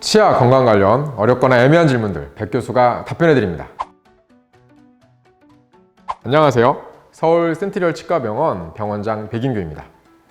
치아 건강 관련 어렵거나 애매한 질문들 백 교수가 답변해 드립니다. 안녕하세요. 서울 센트리얼 치과병원 병원장 백인규입니다.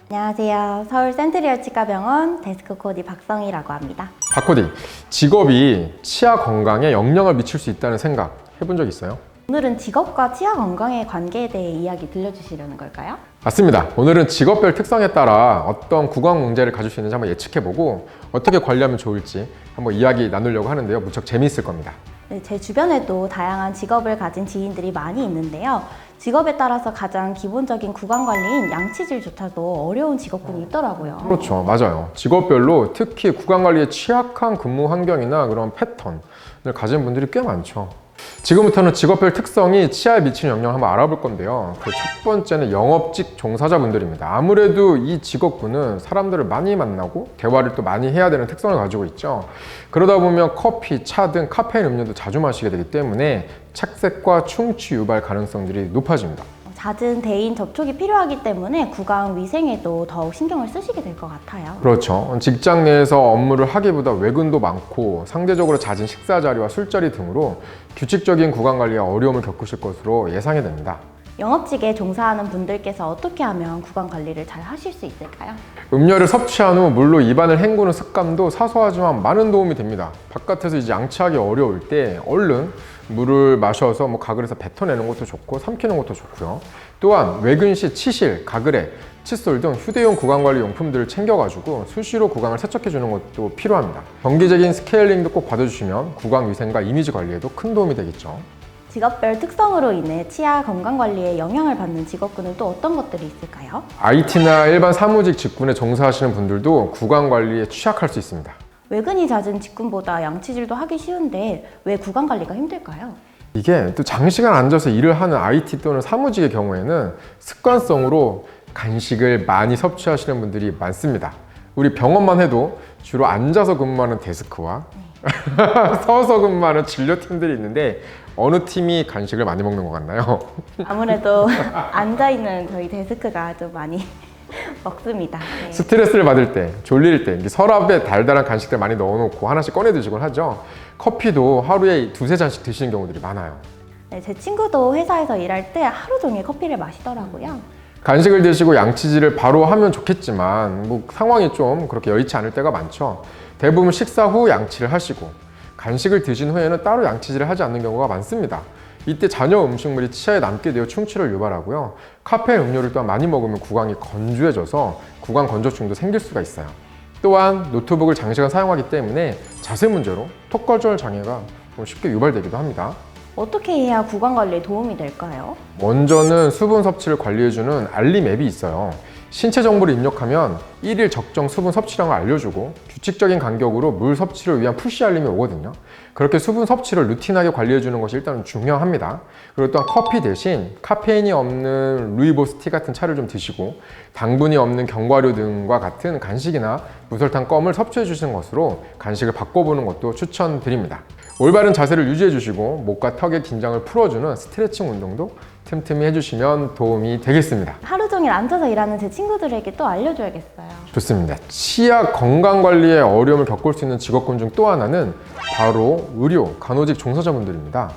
안녕하세요. 서울 센트리얼 치과병원 데스크 코디 박성희라고 합니다. 박코디, 직업이 치아 건강에 영향을 미칠 수 있다는 생각 해본 적 있어요? 오늘은 직업과 치아 건강의 관계에 대해 이야기 들려주시려는 걸까요? 맞습니다. 오늘은 직업별 특성에 따라 어떤 구강 문제를 가질 수 있는지 한번 예측해보고 어떻게 관리하면 좋을지 한번 이야기 나누려고 하는데요. 무척 재미있을 겁니다. 네, 제 주변에도 다양한 직업을 가진 지인들이 많이 있는데요. 직업에 따라서 가장 기본적인 구강 관리인 양치질조차도 어려운 직업군이 있더라고요. 그렇죠. 맞아요. 직업별로 특히 구강 관리에 취약한 근무 환경이나 그런 패턴을 가진 분들이 꽤 많죠. 지금부터는 직업별 특성이 치아에 미치는 영향을 한번 알아볼 건데요. 그 첫 번째는 영업직 종사자분들입니다. 아무래도 이 직업군은 사람들을 많이 만나고 대화를 또 많이 해야 되는 특성을 가지고 있죠. 그러다 보면 커피, 차 등 카페인 음료도 자주 마시게 되기 때문에 착색과 충치 유발 가능성들이 높아집니다. 잦은 대인 접촉이 필요하기 때문에 구강 위생에도 더욱 신경을 쓰시게 될 것 같아요. 그렇죠. 직장 내에서 업무를 하기보다 외근도 많고 상대적으로 잦은 식사 자리와 술자리 등으로 규칙적인 구강 관리에 어려움을 겪으실 것으로 예상이 됩니다. 영업직에 종사하는 분들께서 어떻게 하면 구강 관리를 잘 하실 수 있을까요? 음료를 섭취한 후 물로 입안을 헹구는 습관도 사소하지만 많은 도움이 됩니다. 바깥에서 이제 양치하기 어려울 때 얼른 물을 마셔서 뭐 가글에서 뱉어내는 것도 좋고 삼키는 것도 좋고요. 또한 외근 시 치실, 가글에 칫솔 등 휴대용 구강 관리 용품들을 챙겨가지고 수시로 구강을 세척해 주는 것도 필요합니다. 정기적인 스케일링도 꼭 받아주시면 구강 위생과 이미지 관리에도 큰 도움이 되겠죠. 직업별 특성으로 인해 치아 건강 관리에 영향을 받는 직업군은 또 어떤 것들이 있을까요? IT나 일반 사무직 직군에 종사하시는 분들도 구강 관리에 취약할 수 있습니다. 외근이 잦은 직군보다 양치질도 하기 쉬운데 왜 구강 관리가 힘들까요? 이게 또 장시간 앉아서 일을 하는 IT 또는 사무직의 경우에는 습관성으로 간식을 많이 섭취하시는 분들이 많습니다. 우리 병원만 해도 주로 앉아서 근무하는 데스크와 서서 근무하는 진료팀들이 있는데 어느 팀이 간식을 많이 먹는 것 같나요? 아무래도 앉아 있는 저희 데스크가 좀 많이 먹습니다. 네. 스트레스를 받을 때, 졸릴 때 서랍에 달달한 간식들 많이 넣어놓고 하나씩 꺼내 드시곤 하죠. 커피도 하루에 두세 잔씩 드시는 경우들이 많아요. 네, 제 친구도 회사에서 일할 때 하루 종일 커피를 마시더라고요. 간식을 드시고 양치질을 바로 하면 좋겠지만 뭐 상황이 좀 그렇게 여의치 않을 때가 많죠. 대부분 식사 후 양치를 하시고 간식을 드신 후에는 따로 양치질을 하지 않는 경우가 많습니다. 이때 잔여 음식물이 치아에 남게 되어 충치를 유발하고요. 카페인 음료를 또한 많이 먹으면 구강이 건조해져서 구강 건조증도 생길 수가 있어요. 또한 노트북을 장시간 사용하기 때문에 자세 문제로 턱관절 장애가 좀 쉽게 유발되기도 합니다. 어떻게 해야 구강 관리에 도움이 될까요? 먼저는 수분 섭취를 관리해주는 알림 앱이 있어요. 신체 정보를 입력하면 일일 적정 수분 섭취량을 알려주고 규칙적인 간격으로 물 섭취를 위한 푸시 알림이 오거든요. 그렇게 수분 섭취를 루틴하게 관리해주는 것이 일단 중요합니다. 그리고 또한 커피 대신 카페인이 없는 루이보스 티 같은 차를 좀 드시고 당분이 없는 견과류 등과 같은 간식이나 무설탕 껌을 섭취해 주시는 것으로 간식을 바꿔보는 것도 추천드립니다. 올바른 자세를 유지해 주시고 목과 턱의 긴장을 풀어주는 스트레칭 운동도 틈틈이 해주시면 도움이 되겠습니다. 하루 종일 앉아서 일하는 제 친구들에게 또 알려줘야겠어요. 좋습니다. 치아 건강 관리에 어려움을 겪을 수 있는 직업군 중 또 하나는 바로 의료 간호직 종사자분들입니다.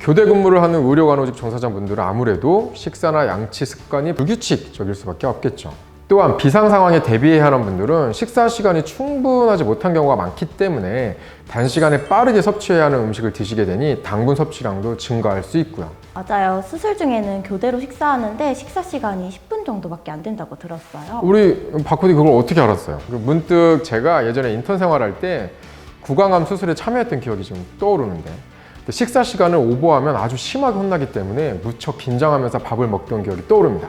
교대 근무를 하는 의료 간호직 종사자분들은 아무래도 식사나 양치 습관이 불규칙적일 수밖에 없겠죠. 또한 비상 상황에 대비해야 하는 분들은 식사 시간이 충분하지 못한 경우가 많기 때문에 단시간에 빠르게 섭취해야 하는 음식을 드시게 되니 당분 섭취량도 증가할 수 있고요. 맞아요. 수술 중에는 교대로 식사하는데 식사 시간이 10분 정도밖에 안 된다고 들었어요. 우리 박코디 그걸 어떻게 알았어요? 그리고 문득 제가 예전에 인턴 생활할 때 구강암 수술에 참여했던 기억이 지금 떠오르는데 식사 시간을 오버하면 아주 심하게 혼나기 때문에 무척 긴장하면서 밥을 먹던 기억이 떠오릅니다.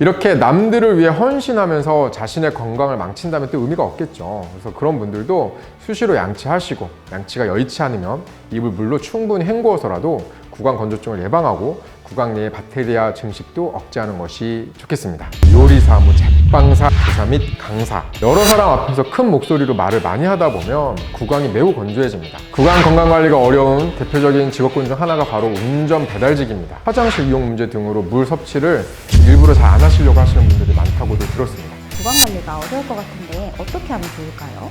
이렇게 남들을 위해 헌신하면서 자신의 건강을 망친다면 또 의미가 없겠죠. 그래서 그런 분들도 수시로 양치하시고 양치가 여의치 않으면 입을 물로 충분히 헹구어서라도 구강 건조증을 예방하고 구강 내의 박테리아 증식도 억제하는 것이 좋겠습니다. 요리사, 뭐 제빵사, 교사 및 강사 여러 사람 앞에서 큰 목소리로 말을 많이 하다 보면 구강이 매우 건조해집니다. 구강 건강 관리가 어려운 대표적인 직업군 중 하나가 바로 운전 배달직입니다. 화장실 이용 문제 등으로 물 섭취를 일부러 잘 안 하시려고 하시는 분들이 많다고도 들었습니다. 구강 관리가 어려울 것 같은데 어떻게 하면 좋을까요?